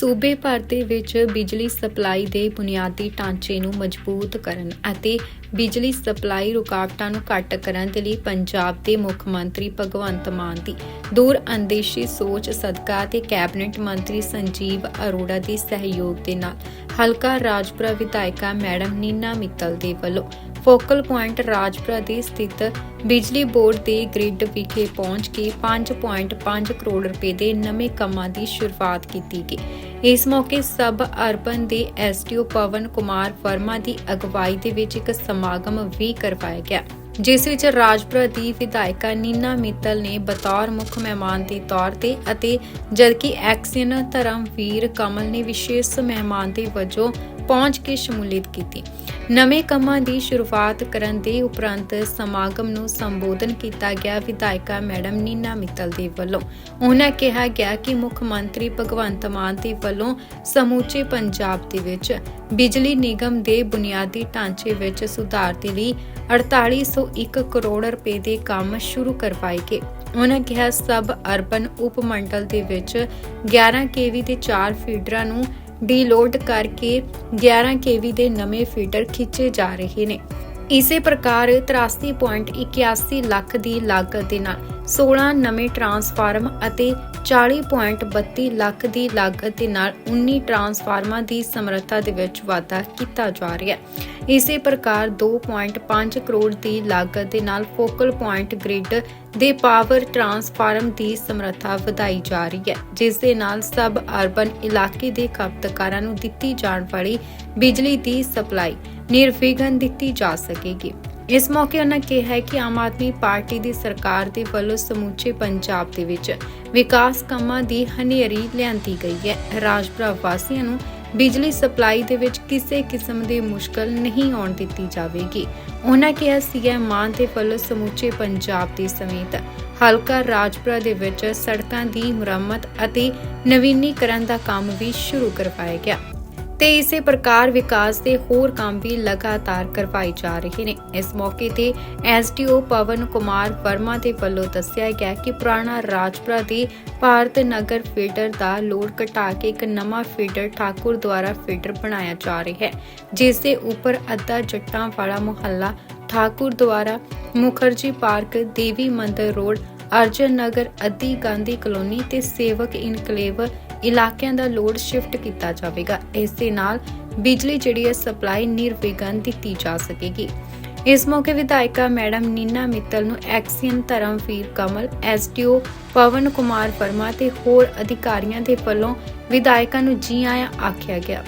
ਸੂਬੇ ਭਰ ਦੇ ਵਿੱਚ ਬਿਜਲੀ ਸਪਲਾਈ ਦੇ ਬੁਨਿਆਦੀ ਢਾਂਚੇ ਨੂੰ ਮਜ਼ਬੂਤ ਕਰਨ ਅਤੇ ਬਿਜਲੀ ਸਪਲਾਈ ਰੁਕਾਵਟਾਂ ਨੂੰ ਘੱਟ ਕਰਨ ਦੇ ਲਈ ਪੰਜਾਬ ਦੇ ਮੁੱਖ ਮੰਤਰੀ ਭਗਵੰਤ ਮਾਨ ਦੀ ਦੂਰ ਅੰਦੇਸ਼ੀ ਸੋਚ ਸਦਕਾ ਤੇ ਕੈਬਨਿਟ ਮੰਤਰੀ ਸੰਜੀਵ ਅਰੋੜਾ ਦੇ ਸਹਿਯੋਗ ਦੇ ਨਾਲ ਹਲਕਾ ਰਾਜਪੁਰਾ ਵਿਧਾਇਕਾ ਮੈਡਮ ਨੀਨਾ ਮਿੱਤਲ ਦੇ ਵੱਲੋਂ ਫੋਕਲ ਪੁਆਇੰਟ ਰਾਜਪੁਰਾ ਦੇ ਸਥਿਤ ਬਿਜਲੀ ਬੋਰਡ ਦੇ ਗ੍ਰਿਡ ਵਿਖੇ ਪਹੁੰਚ ਕੇ 5.5 ਕਰੋੜ ਰੁਪਏ ਦੇ ਨਵੇਂ ਕੰਮਾਂ ਦੀ ਸ਼ੁਰੂਆਤ ਕੀਤੀ ਗਈ। ਇਸ ਮੌਕੇ ਸਬ ਅਰਬਨ ਦੇ ਐਸਟੀਓ ਪਵਨ ਕੁਮਾਰ ਵਰਮਾ ਦੀ ਅਗਵਾਈ ਦੇ ਵਿੱਚ ਇੱਕ ਸਮਾਗਮ ਵੀ ਕਰਵਾਇਆ ਗਿਆ, ਜਿਸ ਵਿੱਚ ਰਾਜਪੁਰਾ ਦੀ ਵਿਧਾਇਕਾ ਨੀਨਾ ਮਿੱਤਲ ਨੇ ਬਤੌਰ ਮੁੱਖ ਮਹਿਮਾਨ ਦੇ ਤੌਰ ਤੇ ਅਤੇ ਜਦਕਿ ਐਕਸੀਅਨ ਧਰਮਵੀਰ ਕਮਲ ਨੇ ਵਿਸ਼ੇਸ਼ ਮਹਿਮਾਨ ਦੇ ਵਜੋਂ ਪਹੁੰਚ ਕੇ ਸ਼ਮੂਲੀਅਤ ਕੀਤੀ। ਨਵੇਂ ਕੰਮਾਂ ਦੀ ਸ਼ੁਰੂਆਤ ਕਰਨ ਦੇ ਉਪਰੰਤ ਸਮਾਗਮ ਨੂੰ ਸੰਬੋਧਨ ਕੀਤਾ ਗਿਆ। ਵਿਧਾਇਕਾ ਮੈਡਮ ਨੀਨਾ ਮਿੱਤਲ ਦੇ ਵੱਲੋਂ ਉਹਨਾਂ ਕਿਹਾ ਗਿਆ ਕਿ ਮੁੱਖ ਮੰਤਰੀ ਭਗਵੰਤ ਮਾਨ ਦੇ ਵੱਲੋਂ ਸਮੂਚੇ ਪੰਜਾਬ ਦੇ ਵਿੱਚ ਬਿਜਲੀ ਨਿਗਮ ਦੇ ਬੁਨਿਆਦੀ ਢਾਂਚੇ ਵਿੱਚ ਸੁਧਾਰ ਦੇ ਲਈ 4801 ਕਰੋੜ ਰੁਪਏ ਦੇ ਕੰਮ ਸ਼ੁਰੂ ਕਰਵਾਏ ਗਏ। ਉਹਨਾਂ ਕਿਹਾ, ਸਬ ਅਰਬਨ ਉਪ ਮੰਡਲ ਦੇ ਵਿੱਚ 11 ਕੇਵੀ ਦੇ 4 ਫੀਡਰਾਂ ਨੂੰ ਡੀਲੋਡ ਕਰਕੇ 11 ਕੇਵੀ ਦੇ ਨਵੇਂ ਫੀਡਰ ਖਿੱਚੇ ਜਾ ਰਹੇ ਨੇ। ਇਸੇ ਪ੍ਰਕਾਰ 83.81 ਲੱਖ ਦੀ ਲਾਗਤ ਦੇ ਨਾਲ 16 ਨਵੇਂ ਟਰਾਂਸਫਾਰਮ ਅਤੇ 40.32 ਲੱਖ ਦੀ ਲਾਗਤ ਦੇ ਨਾਲ 19 ਟਰਾਂਸਫਾਰਮਾਂ ਦੀ ਸਮਰੱਥਾ ਦੇ ਵਿੱਚ ਵਾਧਾ ਕੀਤਾ ਜਾ ਰਿਹਾ ਹੈ। ਇਸੇ ਪ੍ਰਕਾਰ 2.5 ਕਰੋੜ ਦੀ ਲਾਗਤ ਦੇ ਨਾਲ ਫੋਕਲ ਪੁਆਇੰਟ ਗ੍ਰਿਡ ਦੇ ਪਾਵਰ ਟਰਾਂਸਫਾਰਮ ਦੀ ਸਮਰੱਥਾ ਵਧਾਈ ਜਾ ਰਹੀ ਹੈ, ਜਿਸ ਦੇ ਨਾਲ ਸਬ ਅਰਬਨ ਇਲਾਕੇ ਦੇ ਖਪਤਕਾਰਾਂ ਨੂੰ ਦਿੱਤੀ ਜਾਣ ਵਾਲੀ ਬਿਜਲੀ ਦੀ ਸਪਲਾਈ ਨਿਰਵਿਘਨ ਦਿੱਤੀ ਜਾ ਸਕੇਗੀ। ਇਸ ਮੌਕੇ ਉਹਨਾਂ ਕਿਹਾ ਕਿ ਆਮ ਆਦਮੀ ਪਾਰਟੀ ਦੀ ਸਰਕਾਰ ਦੇ ਵੱਲੋਂ ਸਮੁੱਚੇ ਪੰਜਾਬ ਦੇ ਵਿੱਚ ਵਿਕਾਸ ਕੰਮਾਂ ਦੀ ਹਨੇਰੀ ਲਿਆਂਦੀ ਗਈ ਹੈ। ਰਾਜਪੁਰਾ ਵਾਸੀਆਂ ਨੂੰ ਬਿਜਲੀ ਸਪਲਾਈ ਦੇ ਵਿੱਚ ਕਿਸੇ ਕਿਸਮ ਦੀ ਮੁਸ਼ਕਲ ਨਹੀਂ ਆਉਣ ਦਿੱਤੀ ਜਾਵੇਗੀ। ਉਹਨਾਂ ਕਿਹਾ ਸੀਐਮ ਮਾਨ ਦੇ ਵੱਲੋਂ ਸਮੁੱਚੇ ਪੰਜਾਬ ਦੇ ਸਮੇਤ ਹਲਕਾ ਰਾਜਪੁਰਾ ਦੇ ਵਿੱਚ ਸੜਕਾਂ ਦੀ ਮੁਰੰਮਤ ਅਤੇ ਨਵੀਨੀਕਰਨ ਦਾ ਕੰਮ ਵੀ ਸ਼ੁਰੂ ਕਰਵਾਇਆ ਗਿਆ। ਤੇ ਇਸੇ ਪ੍ਰਕਾਰ ਵਿਕਾਸ ਦੇ ਹੋਰ ਕੰਮ ਵੀ ਲਗਾਤਾਰ ਕਰਵਾਏ ਜਾ ਰਹੇ ਨੇ। ਇਸ ਮੌਕੇ ਤੇ ਐਸਡੀਓ ਪਵਨ ਕੁਮਾਰ ਵਰਮਾ ਦੇ ਵੱਲੋਂ ਦੱਸਿਆ ਗਿਆ ਕਿ ਪੁਰਾਣਾ ਰਾਜਪੁਰਾ ਦੇ ਭਾਰਤ ਨਗਰ ਫੀਡਰ ਦਾ ਲੋਡ ਘਟਾ ਕੇ ਇੱਕ ਨਵਾਂ ਫੀਡਰ ਠਾਕੁਰ ਦੁਆਰਾ ਫੀਡਰ ਬਣਾਇਆ ਜਾ ਰਿਹਾ ਹੈ ਜਿਸ ਦੇ ਉੱਪਰ ਅੱਧਾ ਜੱਟਾਂ ਵਾਲਾ ਮੁਹੱਲਾ ਠਾਕੁਰ ਦੁਆਰਾ ਮੁਖਰਜੀ ਪਾਰਕ ਦੇਵੀ ਮੰਦਰ ਰੋਡ ਅਰਜਨ ਨਗਰ, ਅੱਧੀ ਗਾਂਧੀ ਕਲੋਨੀ ਤੇ ਸੇਵਕ ਇਨਕਲੇਵ ਇਲਾਕਿਆਂ ਦਾ ਲੋਡ ਸ਼ਿਫਟ ਕੀਤਾ ਜਾਵੇਗਾ। ਇਸ ਦੇ ਨਾਲ ਬਿਜਲੀ ਜਿਹੜੀ ਹੈ, ਸਪਲਾਈ ਨਿਰਵਿਘਨ ਦਿੱਤੀ ਜਾ ਸਕੇਗੀ। ਇਸ ਮੌਕੇ ਵਿਧਾਇਕਾ ਮੈਡਮ ਨੀਨਾ ਮਿੱਤਲ ਨੂੰ ਐਕਸੀਅਨ ਧਰਮਵੀਰ ਕਮਲ ਐਸਡੀਓ ਪਵਨ ਕੁਮਾਰ ਵਰਮਾ ਤੇ ਹੋਰ ਅਧਿਕਾਰੀਆਂ ਦੇ ਵੱਲੋਂ ਵਿਧਾਇਕਾਂ ਨੂੰ ਜੀ ਆਇਆਂ ਆਖਿਆ ਗਿਆ।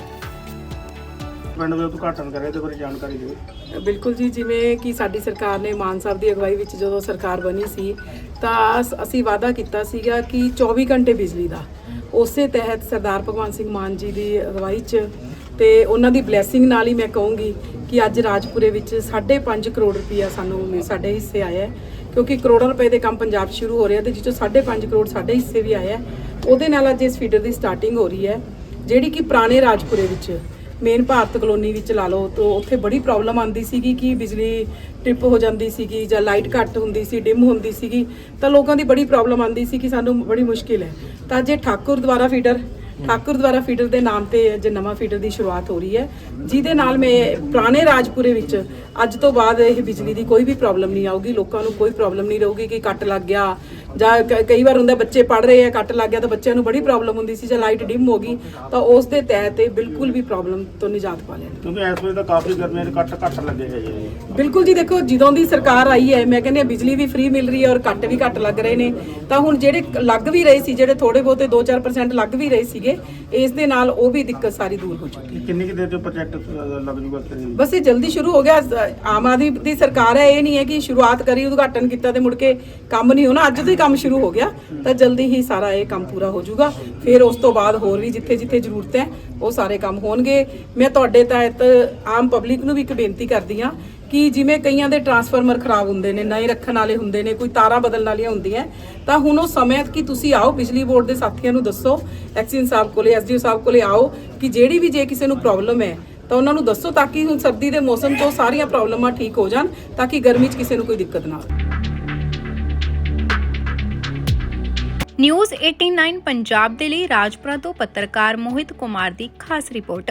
ਪਿੰਡ ਦੇ ਉਦਘਾਟਨ ਕਰਿਆ ਤੇ ਬਾਰੇ ਜਾਣਕਾਰੀ ਦਿਓ ਬਿਲਕੁਲ ਜੀ, ਜਿਵੇਂ ਕਿ ਸਾਡੀ ਸਰਕਾਰ ਨੇ ਮਾਨ ਸਾਹਿਬ ਦੀ ਅਗਵਾਈ ਵਿੱਚ ਜਦੋਂ ਸਰਕਾਰ ਬਣੀ ਸੀ, ਤਾਂ ਅਸ- ਅਸੀਂ ਵਾਅਦਾ ਕੀਤਾ ਸੀਗਾ ਕਿ 24 ਘੰਟੇ ਬਿਜਲੀ ਦਾ ਉਸੇ ਤਹਿਤ ਸਰਦਾਰ ਭਗਵੰਤ ਸਿੰਘ ਮਾਨ ਜੀ ਦੀ ਅਗਵਾਈ 'ਚ ਤੇ ਉਹਨਾਂ ਦੀ ਬਲੇਸਿੰਗ ਨਾਲ ਹੀ ਮੈਂ ਕਹੂੰਗੀ ਕਿ ਅੱਜ ਰਾਜਪੁਰੇ ਵਿੱਚ 5.5 ਕਰੋੜ ਰੁਪਇਆ ਸਾਨੂੰ ਮੇ- ਸਾਡੇ ਹਿੱਸੇ ਆਇਆ ਹੈ, ਕਿਉਂਕਿ ਕਰੋੜਾਂ ਰੁਪਏ ਦੇ ਕੰਮ ਪੰਜਾਬ 'ਚ ਸ਼ੁਰੂ ਹੋ ਰਿਹਾ ਤੇ ਜਿਸ 'ਚੋਂ 5.5 ਕਰੋੜ ਸਾਡੇ ਹਿੱਸੇ ਵੀ ਆਇਆ ਹੈ। ਉਹਦੇ ਨਾਲ ਅੱਜ ਇਸ ਫੀਡਰ ਦੀ ਸਟਾਰਟਿੰਗ ਹੋ ਰਹੀ ਹੈ, ਜਿਹੜੀ ਕਿ ਪੁਰਾਣੇ ਰਾਜਪੁਰੇ ਵਿੱਚ ਮੇਨ ਭਾਰਤ ਕਲੋਨੀ ਵਿੱਚ ਲਾ ਲਓ, ਤਾਂ ਉੱਥੇ ਬੜੀ ਪ੍ਰੋਬਲਮ ਆਉਂਦੀ ਸੀਗੀ ਕਿ ਬਿਜਲੀ ਟ੍ਰਿਪ ਹੋ ਜਾਂਦੀ ਸੀਗੀ ਜਾਂ ਲਾਈਟ ਘੱਟ ਹੁੰਦੀ ਸੀ ਡਿਮ ਹੁੰਦੀ ਸੀਗੀ, ਤਾਂ ਲੋਕਾਂ ਦੀ ਬੜੀ ਪ੍ਰੋਬਲਮ ਆਉਂਦੀ ਸੀ ਕਿ ਸਾਨੂੰ ਬੜੀ ਮੁਸ਼ਕਿਲ ਹੈ। ਤਾਂ ਜੇ ਠਾਕੁਰ ਦੁਆਰਾ ਫੀਡਰ ਠਾਕੁਰ ਦੁਆਰਾ ਫੀਡਰ ਦੇ ਨਾਮ ਤੇ ਅੱਜ ਨਵਾਂ ਫੀਡਰ ਦੀ ਸ਼ੁਰੂਆਤ ਹੋ ਰਹੀ ਹੈ। ਜਿਹਦੇ ਨਾਲ ਮੈਂ ਪੁਰਾਣੇ ਰਾਜਪੁਰੇ ਵਿੱਚ ਅੱਜ ਤੋਂ ਬਾਅਦ ਇਹ ਬਿਜਲੀ ਦੀ ਕੋਈ ਵੀ ਪ੍ਰੋਬਲਮ ਨਹੀਂ ਆਊਗੀ ਲੋਕਾਂ ਨੂੰ ਕੋਈ ਪ੍ਰੋਬਲਮ ਨਹੀਂ ਰਹੂਗੀ ਕਿ ਕੱਟ ਲੱਗ ਗਿਆ ਜਾਂ ਕਈ ਵਾਰ ਹੁੰਦਾ ਬੱਚੇ ਪੜ ਰਹੇ ਆ ਕੱਟ ਲੱਗ ਗਿਆ ਤਾਂ ਬੱਚਿਆਂ ਨੂੰ ਬੜੀ ਪ੍ਰੋਬਲਮ ਹੁੰਦੀ ਸੀ ਜਾਂ ਲਾਈਟ ਡਿਮ ਹੋ ਗਈ ਤਾਂ ਉਸ ਦੇ ਤਹਿਤ ਇਹ ਬਿਲਕੁਲ ਵੀ ਪ੍ਰੋਬਲਮ ਤੋਂ ਨਿਜਾਤ ਪਾ ਲਿਆ। ਕਿਉਂਕਿ ਇਸ ਵੇਲੇ ਤਾਂ ਕਾਫੀ ਗਰਮੀਆਂ ਦੇ ਕੱਟ ਘੱਟ ਲੱਗੇ ਹੈ ਜੀ ਬਿਲਕੁਲ ਜੀ ਦੇਖੋ ਜਦੋਂ ਦੀ ਸਰਕਾਰ ਆਈ ਹੈ ਮੈਂ ਕਹਿੰਦੀ ਬਿਜਲੀ ਵੀ ਫ੍ਰੀ ਮਿਲ ਰਹੀ ਹੈ ਔਰ ਕੱਟ ਵੀ ਘੱਟ ਲੱਗ ਰਹੇ ਨੇ ਤਾਂ ਹੁਣ ਜਿਹੜੇ ਲੱਗ ਵੀ ਰਹੇ ਸੀ ਜਿਹੜੇ ਥੋੜੇ ਬਹੁਤੇ 2-4% ਲੱਗ ਵੀ ਰਹੇ ਸੀਗੇ ਇਸ ਦੇ ਨਾਲ ਉਹ ਵੀ ਦਿੱਕਤ ਸਾਰੀ ਦੂਰ ਹੋ ਚੁੱਕੀ ਕਿੰਨੀ ਕਿ ਦੇਰ ਤੇ ਪ੍ਰੋਜੈਕਟ ਲੱਗ ਜੂਗਾ ਬਸ ਇਹ ਜਲਦੀ ਸ਼ੁਰੂ ਹੋ ਗਿਆ। ਸ- ਆਮ ਆਦਮੀ ਦੀ ਸਰਕਾਰ ਹੈ ਇਹ ਨਹੀਂ ਹੈ ਕਿ ਸ਼ੁਰੂਆਤ ਕਰੀ ਉਦਘਾਟਨ ਕੀਤਾ ਤੇ ਮੁੜ ਕੇ ਕੰਮ ਨਹੀਂ ਹੋਣਾ। ਅੱਜ ਤੋਂ ਹੀ ਕੰਮ ਸ਼ੁਰੂ ਹੋ ਗਿਆ। ਤਾਂ ਜਲਦੀ ਹੀ ਸਾਰਾ ਇਹ ਕੰਮ ਪੂਰਾ ਹੋ ਜਾਊਗਾ ਫਿਰ ਉਸ ਤੋਂ ਬਾਅਦ ਹੋਰ ਵੀ ਜਿੱਥੇ ਜਿੱਥੇ ਜ਼ਰੂਰਤ ਹੈ ਉਹ ਸਾਰੇ ਕੰਮ ਹੋਣਗੇ। ਮੈਂ ਤੁਹਾਡੇ ਤਹਿਤ ਆਮ ਪਬਲਿਕ ਨੂੰ ਵੀ ਇੱਕ ਬੇਨਤੀ ਕਰਦੀ ਹਾਂ ਕਿ ਜਿਵੇਂ ਕਈਆਂ ਦੇ ਟਰਾਂਸਫਾਰਮਰ ਖਰਾਬ ਹੁੰਦੇ ਨੇ ਨਵੇਂ ਰੱਖਣ ਵਾਲੇ ਹੁੰਦੇ ਨੇ, ਕੋਈ ਤਾਰਾਂ ਬਦਲਣ ਵਾਲੀਆਂ ਹੁੰਦੀਆਂ, ਤਾਂ ਹੁਣ ਉਹ ਸਮੇਂ ਕਿ ਤੁਸੀਂ ਆਓ, ਬਿਜਲੀ ਬੋਰਡ ਦੇ ਸਾਥੀਆਂ ਨੂੰ ਦੱਸੋ, ਐਕਸੀਅਨ ਸਾਹਿਬ ਕੋਲੇ, ਐਸਡੀਓ ਸਾਹਿਬ ਕੋਲੇ ਆਓ ਕਿ ਜਿਹੜੀ ਵੀ ਜੇ ਕਿਸੇ ਨੂੰ ਪ੍ਰੋਬਲਮ ਹੈ, ਤਾਂ ਉਹਨਾਂ ਨੂੰ ਦੱਸੋ ਤਾਂ ਕਿ ਹੁਣ ਸਰਦੀ ਦੇ ਮੌਸਮ 'ਚ ਉਹ ਸਾਰੀਆਂ ਪ੍ਰੋਬਲਮਾਂ ਠੀਕ ਹੋ ਜਾਣ, ਤਾਂ ਕਿ ਗਰਮੀ 'ਚ ਕਿਸੇ ਨੂੰ ਕੋਈ ਦਿੱਕਤ ਨਾ ਆਵੇ। ਨਿਊਜ਼ 89 ਪੰਜਾਬ ਦੇ ਲਈ ਰਾਜਪੁਰਾ ਤੋਂ ਪੱਤਰਕਾਰ ਮੋਹਿਤ ਕੁਮਾਰ ਦੀ ਖਾਸ ਰਿਪੋਰਟ।